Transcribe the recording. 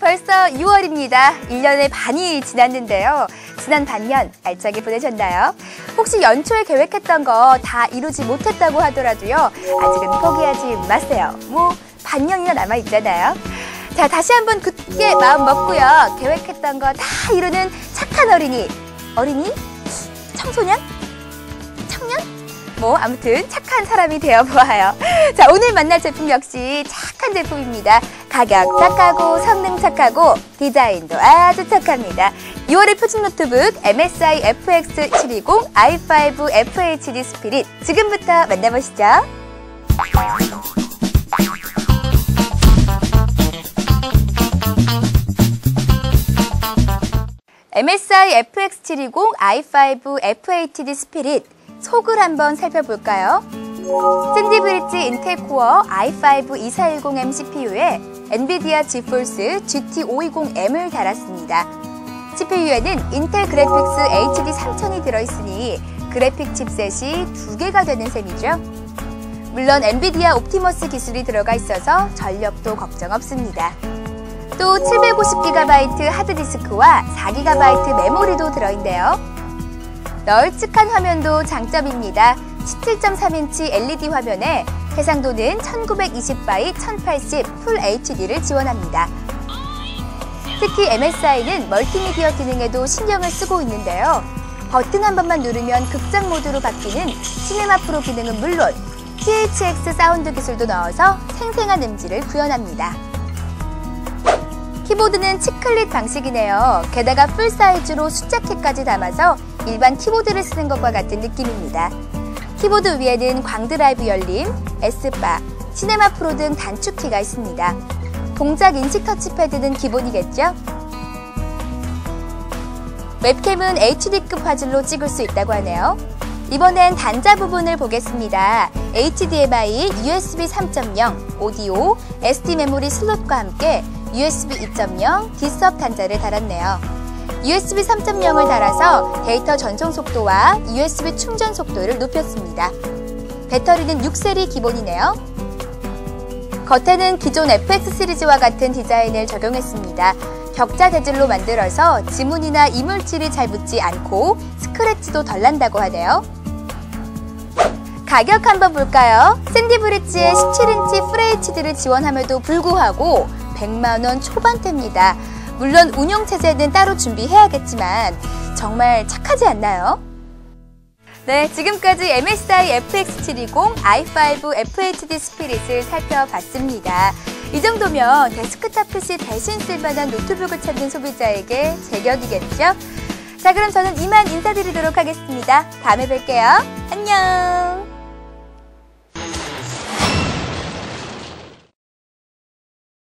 벌써 6월입니다. 1년의 반이 지났는데요. 지난 반년 알차게 보내셨나요? 혹시 연초에 계획했던 거 다 이루지 못했다고 하더라도요. 아직은 포기하지 마세요. 뭐 반년이나 남아 있잖아요. 자, 다시 한번 굳게 마음 먹고요. 계획했던 거 다 이루는 착한 어린이. 어린이? 청소년? 청년? 뭐 아무튼 착한 사람이 되어 보아요. 자, 오늘 만날 제품 역시 착한 제품입니다. 가격 착하고 성능 착하고 디자인도 아주 착합니다. 6월의 표준 노트북 MSI FX720 i5 FHD 스피릿 지금부터 만나보시죠. MSI FX720 i5 FHD 스피릿 속을 한번 살펴볼까요? 샌디 브릿지 인텔 코어 i5 2410M CPU에 엔비디아 지포스 GT520M을 달았습니다. CPU에는 인텔 그래픽스 HD 3000이 들어있으니 그래픽 칩셋이 두 개가 되는 셈이죠. 물론 엔비디아 옵티머스 기술이 들어가 있어서 전력도 걱정 없습니다. 또 750GB 하드디스크와 4GB 메모리도 들어있네요. 널찍한 화면도 장점입니다. 17.3인치 LED 화면에 해상도는 1920x 1080풀 HD를 지원합니다. 특히 MSI는 멀티미디어 기능에도 신경을 쓰고 있는데요. 버튼 한 번만 누르면 극장 모드로 바뀌는 시네마 프로 기능은 물론 THX 사운드 기술도 넣어서 생생한 음질을 구현합니다. 키보드는 치클릿 방식이네요. 게다가 풀 사이즈로 숫자 키까지 담아서 일반 키보드를 쓰는 것과 같은 느낌입니다. 키보드 위에는 광드라이브 열림, S바, 시네마 프로 등 단축키가 있습니다. 동작 인식 터치패드는 기본이겠죠? 웹캠은 HD급 화질로 찍을 수 있다고 하네요. 이번엔 단자 부분을 보겠습니다. HDMI, USB 3.0, 오디오, SD 메모리 슬롯과 함께 USB 2.0, 디스업 단자를 달았네요. USB 3.0을 달아서 데이터 전송 속도와 USB 충전 속도를 높였습니다. 배터리는 6셀이 기본이네요. 겉에는 기존 FX 시리즈와 같은 디자인을 적용했습니다. 격자 재질로 만들어서 지문이나 이물질이 잘 붙지 않고 스크래치도 덜 난다고 하네요. 가격 한번 볼까요? 샌디 브릿지의 17인치 FHD를 지원함에도 불구하고 100만 원 초반대입니다. 물론 운영 체제는 따로 준비해야겠지만 정말 착하지 않나요? 네, 지금까지 MSI FX720 i5 FHD 스피릿을 살펴봤습니다. 이 정도면 데스크탑 PC 대신 쓸만한 노트북을 찾는 소비자에게 제격이겠죠? 자, 그럼 저는 이만 인사드리도록 하겠습니다. 다음에 뵐게요. 안녕!